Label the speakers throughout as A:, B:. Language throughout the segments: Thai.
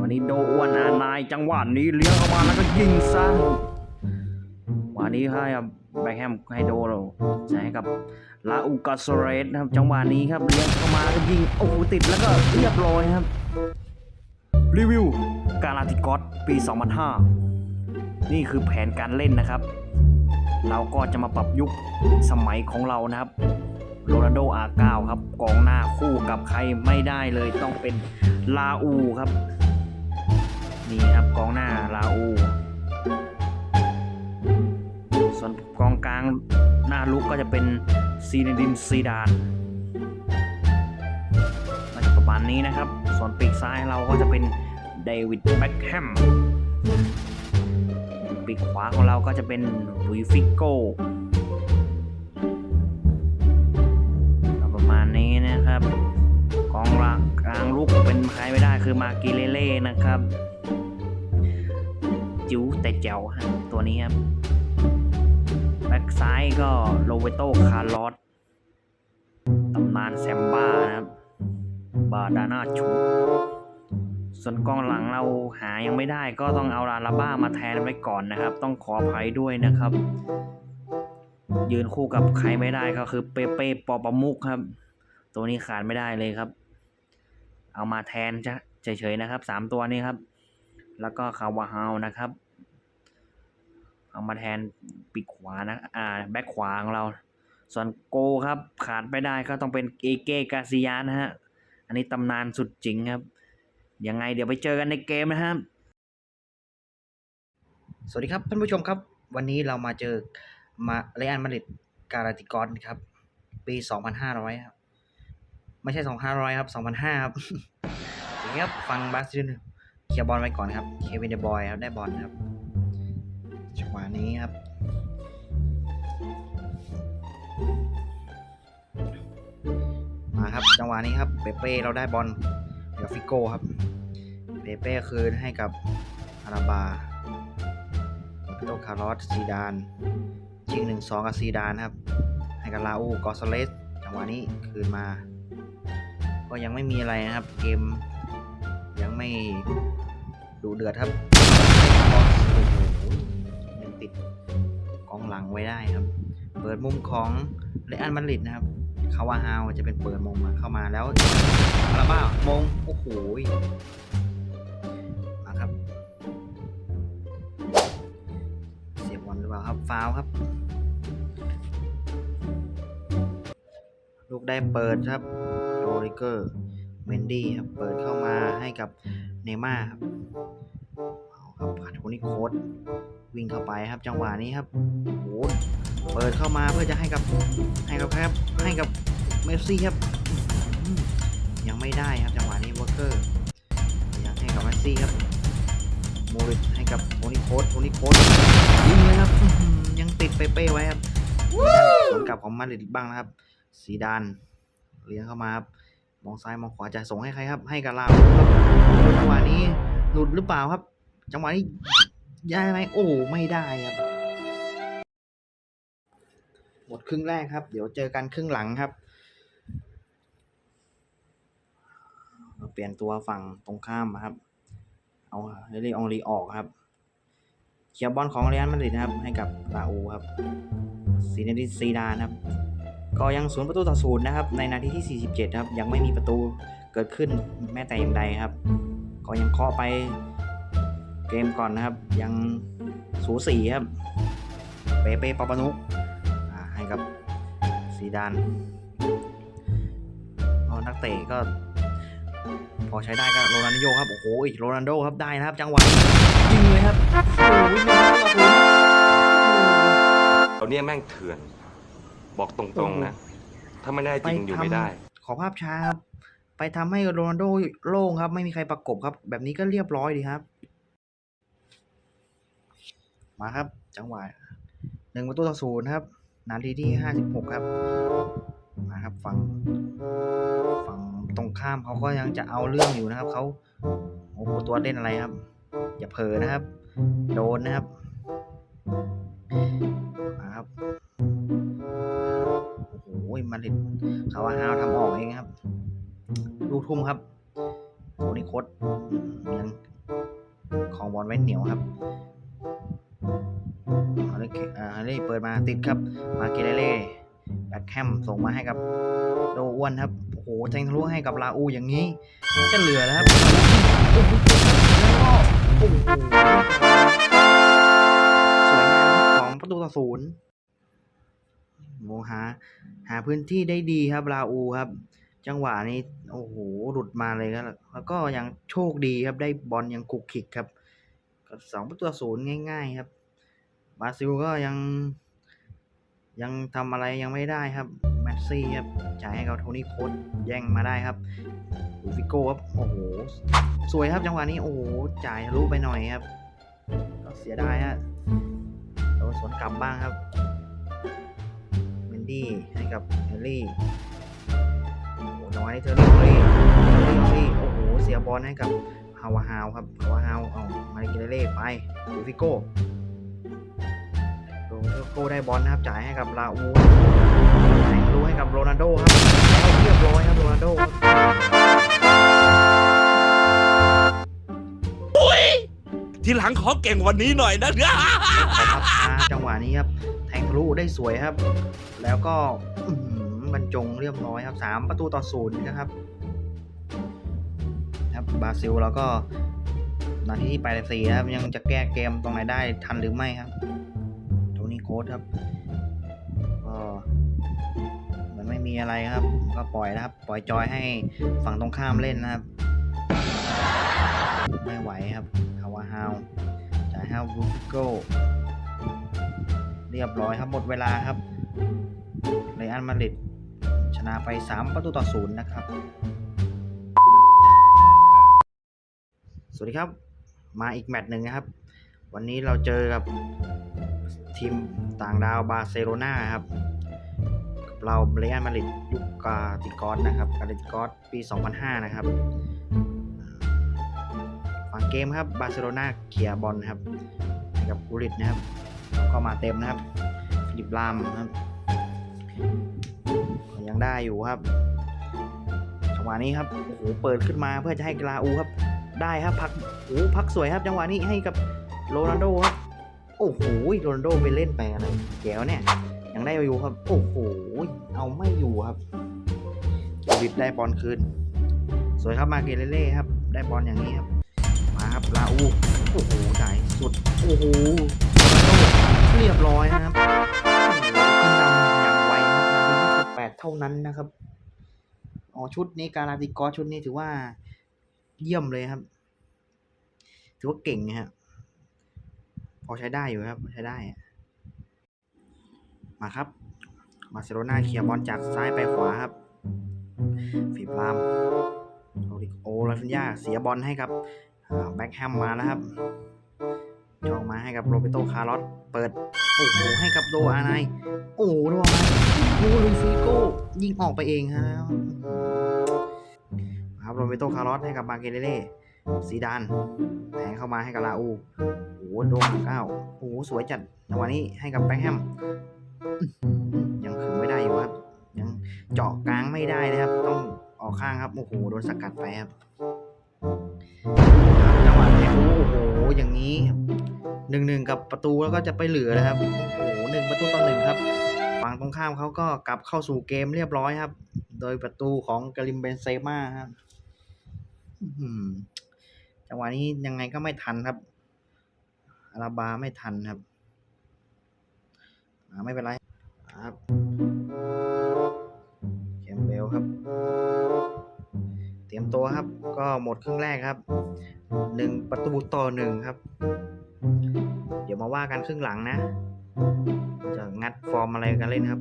A: วันนี้โดอ้วนอานายจังหวะนี้เลี้ยงเข้ามาแล้วก็ยิงซะวันนี้ให้กับแบ็คแฮมให้โดเราใช้กับลาอูกาสเรสนะครับจังหวะนี้ครับเลี้ยงเข้ามาแล้วก็ยิงโอ้โหติดแล้วก็เรียบร้อยครับ รีวิวกาลาติกอสปี 2005 นี่คือแผนการเล่นนะครับ เราก็จะมาปรับยุคสมัยของเรานะครับโรนัลโดอาเก้าครับกองหน้าคู่กับใครไม่ได้เลยต้องเป็นลาอูครับ นี่ครับกองหน้าลาอูส่วนกองกลางหน้าลุกก็จะเป็นซีนดินซีดานก็จประมาณนี้นะครับ ส่วนปีกซ้ายเราก็จะเป็นเดวิดแบ็คแฮมปีกขวาของเราก็จะเป็นลุยฟิโก้ประมาณนี้นะครับ กองหลังกลางลูกเป็นใครไม่ได้คือมากิเลเล่นะครับ จิ๋วแต่แจ๋วฮะตัวนี้ครับแบ็กซ้ายก็โรเบโตคาร์ลอสตำนานแซมบ้านะครับบาดาน่าชูส่วนกองหลังเราหายังไม่ได้ก็ต้องเอาลาลาบ้ามาแทนไว้ก่อนนะครับ ต้องขออภัยด้วยนะครับ ยืนคู่กับใครไม่ได้ก็คือเปเป้ปอประมุกครับ ตัวนี้ขาดไม่ได้เลยครับ เอามาแทนจะเฉยๆนะครับสามตัวนี้ครับ แล้วก็คาวาฮาวนะครับ เอามาแทนปีกขวานะอ่าแบ็คขวาของเรา ส่วนโกครับขาดไม่ได้ก็ต้องเป็นเอเกกาซิยานะฮะ อันนี้ตำนานสุดจริงครับ ยังไงเดี๋ยวไปเจอกันในเกมนะครับ สวัสดีครับท่านผู้ชมครับ วันนี้เรามาเจอมาเรอัลมาริดการาติกอนครับ ปี 2500 ครับ ไม่ใช่ 2,500 ครับ2,500ครับโอเคครับ ฟังบาสซิลเคลียร์บอลไว้ก่อนครับ เควินเดบอยครับ ได้บอลครับ จังหวะนี้ครับ มาครับจังหวะนี้ครับเปเป้เราได้บอลกับฟิโก้ครับ เปเป้คืนให้กับอาราบาโตคาร์ลอสซีดานชิงหนึ่งสองกับซีดานครับ ให้กับลาอูกอสเลสจังหวะนี้คืนมา ก็ยังไม่มีอะไรนะครับ เกมยังไม่ดูเดือดครับ ติดกองหลังไว้ได้ครับ เปิดมุมของเรอัลมาริดนะครับ คาวาฮาวจะเป็นเปิดมุมาเข้ามาแล้วอาราบ้ามง โอ้โหมาครับ เสียบอลหรือเปล่าครับ ฟาวครับ ลูกได้เปิดครับโรริเกอร์ เมนดี้ครับ เปิดเข้ามาให้กับเนย์ม่าครับ เอาครับผ่านโทนี่โคด วิ่งเข้าไปครับจังหวะนี้ครับโอ้เปิดเข้ามาเพื่อจะให้กับให้กับครับให้กับเมสซี่ครับยังไม่ได้ครับจังหวะนี้วอร์เกอร์ยังให้กับเมสซี่ครับโมริสให้กับโทนี่โคดโทนี่โคดยิงเลยครับยังติดเป๊ะๆไว้ครับสวนกลับของมาดริดบ้างนะครับสีดานเลี้ยงเข้ามาครับมองซ้ายมองขวาจะส่งให้ใครครับ ให้กับลาวครับจังหวะนี้หลุดหรือเปล่าครับ จังหวะนี้ ย้ไหมโอ้ไม่ได้ครับ หมดครึ่งแรกครับ เดี๋ยวเจอกันครึ่งหลังครับเราเปลี่ยนตัวฝั่งตรงข้ามครับ เอาเรลี่องลีออกครับเคลียร์บอลของเรียนมาดริดนะครับ ให้กับลาอูครับซีเนดิซีดานครับ ก็ยังศูนย์ประตูต่อศูนย์นะครับ ในนาทีที่ 47 ครับ ยังไม่มีประตูเกิดขึ้นแม้แต่อย่างใดครับ ก็ยังเคาะไป เกมก่อนนะครับ ยังสูสีครับ เปเป้ปาปานุกอ่าให้กับซีดานก็นักเตะก็ พอใช้ได้ก็โรนัลโดครับ โอ้โหโรนัลโดครับได้นะครับ จังหวะยิงเลยครับโอ้โหยิงเลยครับผม
B: เราเนี่ยแม่งเถื่อน บอกตรงๆนะ ถ้าไม่ได้จริงอยู่ไม่ได้
A: ขอภาพช้าครับ ไปทำให้โรนัลโดโล่งครับ ไม่มีใครประกบครับ แบบนี้ก็เรียบร้อยดีครับ มาครับ จังหวะหนึ่งประตูต่อศูนย์ครับ นาทีที่ห้าสิบหกครับ มาครับฝั่งฝั่งตรงข้ามเขาก็ยังจะเอาเรื่องอยู่นะครับเขาโอ้โหตัวเล่นอะไรครับ อย่าเผลอนะครับ โดนนะครับมาครับโอ้โหมาดริดคาวาฮาวทำออกเองครับลูกทุ่มครับโทนี่โคดยังของบอลไว้เหนียวครับ เอ่เปิดมาติดครับ มาเกเรเล่แบ็คแฮมส่งมาให้กับโดอ้วนครับโอ้โหแทงทะลุให้กับลาอูอย่างนี้ จะเหลือแล้วครับแล้วก็โอ้โหสวยงามครับสองประตูต่อศูนย์โมหา หาพื้นที่ได้ดีครับลาอูครับ จังหวะนี้โอ้โหหลุดมาเลยครับแล้วก็ยังโชคดีครับได้บอลยังคุกคิกครับสองประตูต่อศูนย์ง่าย ๆ ครับ บราซิลก็ยัง ยังทำอะไรยังไม่ได้ครับแมสซี่ครับจ่ายให้กับโทนี่โค้ดแย่งมาได้ครับลูฟิโก้ครับโอ้โหสวยครับจังหวะนี้โอ้โหจ่ายทะลุไปหน่อยครับ ก็เสียดายฮะโดนสวนกลับบ้างครับเมนดี้ให้กับเฮนรี่โอ้โหจังหวะนี้เทอร์รี่เฮนรี่เทอร์รี่เฮนรี่โอ้โหเสียบอลให้กับฮาวาฮาวครับฮาวาฮาวเอามาริเกเล่ไปลูฟิโก้ โรนัลโดได้บอลนะครับจ่ายให้กับลาอูจ่ายทะลุให้กับโรนัลโดครับแล้วเรียบร้อยครับโรนัลโดครับ
C: ทีหลังขอเก่งกวันนี้หน่อยนะ
A: ขอพับช้าจังหวะนี้ครับแทงทะลุได้สวยครับ แล้วก็อื้อหือบรรจงเรียบร้อยครับสามประตูต่อศูนย์นะครับครับบราซิลแล้วก็นาทีที่84นะครับยังจะแก้เกมตรงไหนได้ทันหรือไม่ครับ โทนี่โค้ดครับก็เหมือนไม่มีอะไรครับ ก็ปล่อยนะครับ ปล่อยจอยให้ฝั่งตรงข้ามเล่นนะครับ ไม่ไหวครับฮาวาฮาวจ่ายให้บูโก้เรียบร้อยครับหมดเวลาครับเรอัลมาดริดชนะไป 3 ประตูต่อศูนย์นะครับ สวัสดีครับ มาอีกแมตช์หนึ่งนะครับ วันนี้เราเจอกับ ทีมต่างดาวบาร์เซโลนาครับกับเราเรอัลมาดริดยุคกาติกอสนะครับกาติกอสปี 2005 นะครับฝั่งเกมครับบาร์เซโลนาเคลียบอลครับให้กับกูริตนะครับแล้วก็มาเต็มนะครับฟิลิปลามนะครับยังได้อยู่ครับจังหวะนี้ครับโอ้โหเปิดขึ้นมาเพื่อจะให้กลาอูครับ ได้ครับพักโอ้พักสวยครับ จังหวะนี้ให้กับโรนัลโดครับ โอ้โหโรนัลโดไปเล่นไปอะไรแก้วเนี่ยยังได้อยู่ครับ โอ้โหเอาไม่อยู่ครับกูริตได้บอลคืน สวยครับมาเกเรเล่ครับ ได้บอลอย่างนี้ครับ มาครับลาอูโอ้โหจ่ายสุด โอ้โหเรียบร้อยนะครับขึ้นนำอย่างไวครับนาทีที่สิบแปดเท่านั้นนะครับอ๋อชุดนี้การาติกอชุดนี้ถือว่าเยี่ยมเลยครับ ถือว่าเก่งนะครับ พอใช้ได้อยู่ครับใช้ได้ มาครับ มาเซโลนาเคลียร์บอลจากซ้ายไปขวาครับฟิบลามโอริโอลาฟินยาเสียบอลให้กับแบ็คแฮมมาแล้วครับจองมาให้กับโรเบโตคาร์ลอสเปิด โอ้โหให้กับโดอาไนโอ้โหโดอาไนโอ้ลุยฟิโก้ยิงออกไปเองฮะครับโรเบโตคาร์ลอสให้กับมาเกเรเล่ ซีดานแทงเข้ามาให้กับลาอูโอ้โหโดนเก้าโอ้โหสวยจัดจังหวะนี้ให้กับแบ็คแฮมยังขึงไม่ได้อยู่ครับ ยังเจาะกลางไม่ได้นะครับ ต้องออกข้างครับโอ้โหโดนสกัดไปครับจังหวะแทงรู้โอ้โหอย่างนี้หนึ่งหนึ่งกับประตูแล้วก็จะไปเหลือนะครับโอ้โหหนึ่งประตูต่อหนึ่งครับฝั่งตรงข้ามเขาก็กลับเข้าสู่เกมเรียบร้อยครับ โดยประตูของกาลิมเบนเซม่าครับอื้อหือ จังหวะนี้ยังไงก็ไม่ทันครับอาราบาไม่ทันครับอ่าไม่เป็นไรครับแคมเบลครับ เตรียมตัวครับ ก็หมดครึ่งแรกครับหนึ่งประตูต่อหนึ่งครับ เดี๋ยวมาว่ากันครึ่งหลังนะ จะงัดฟอร์มอะไรกันเล่นครับ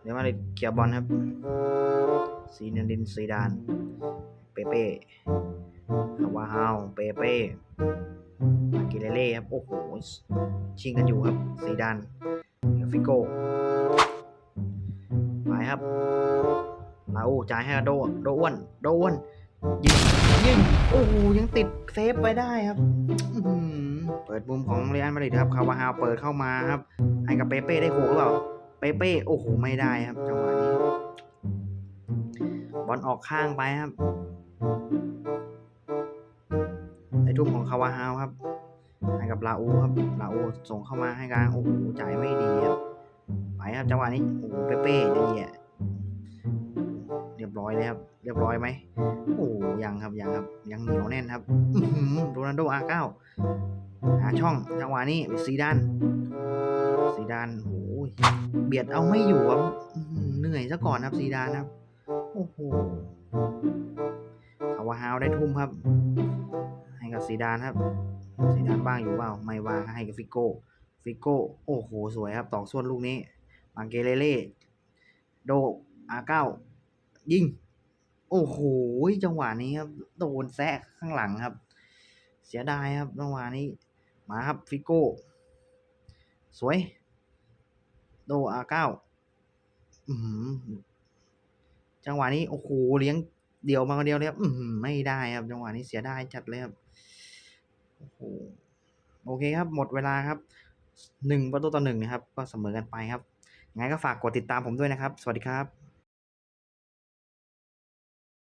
A: เดี๋ยวมาเลยเกียร์บอลครับ ซีเนดินซีดาน เปเป้ วาฮาว เปเป้มากิเลเล่ครับ โอ้โห ชิงกันอยู่ครับซีดานฟิโก้ไปครับลาอูจ่ายให้โดโดอ้วนโดอ้วนยิงยิงโอ้โหยังติดเซฟไว้ได้ครับเปิดมุมของเรอัลมาดริดครับคาวาฮาวเปิดเข้ามาครับ ให้กับเปเป้ได้โขกหรือเปล่าเปเป้โอ้โหไม่ได้ครับจังหวะนี้บอลออกข้างไปครับ ทุ่มของคาวาฮาวครับให้กับลาอูครับลาอูส่งเข้ามาให้กลางโอ้โหจ่ายไม่ดีครับไปครับจังหวะนี้โอ้โหเป๊ะๆเหี้ยเรียบร้อยเลยครับ เรียบร้อยไหมโอ้ยังครับยังครับยังเหนียวแน่นครับโรนัลโดอาเก้าหาช่องจังหวะนี้ซีดานซีดานโอ้โหเบียดเอาไม่อยู่ครับเหนื่อยซะก่อนครับซีดานครับโอ้โหคาวาฮาวได้ทุ่มครับ กับซีดานครับซีดานบ้างอยู่เปล่าไม่ว่างให้กับฟิโก้ฟิโก้โอ้โหสวยครับตอกส่วนลูกนี้มาเกเลเล่โดอาเก้ายิง โอ้โหจังหวะนี้ครับโดนแซะข้างหลังครับ เสียดายครับจังหวะนี้ มาครับฟิโก้ สวย โดอาเก้าจังหวะนี้โอ้โหเลี้ยงเดี่ยวมาคนเดียวเลยครับไม่ได้ครับ จังหวะนี้เสียดายจัดเลยครับ โอ้โหโอเคครับ หมดเวลาครับหนึ่งประตูต่อหนึ่งนะครับ ก็เสมอกันไปครับยังไงก็ฝากกดติดตามผมด้วยนะครับ สวัสดีครับ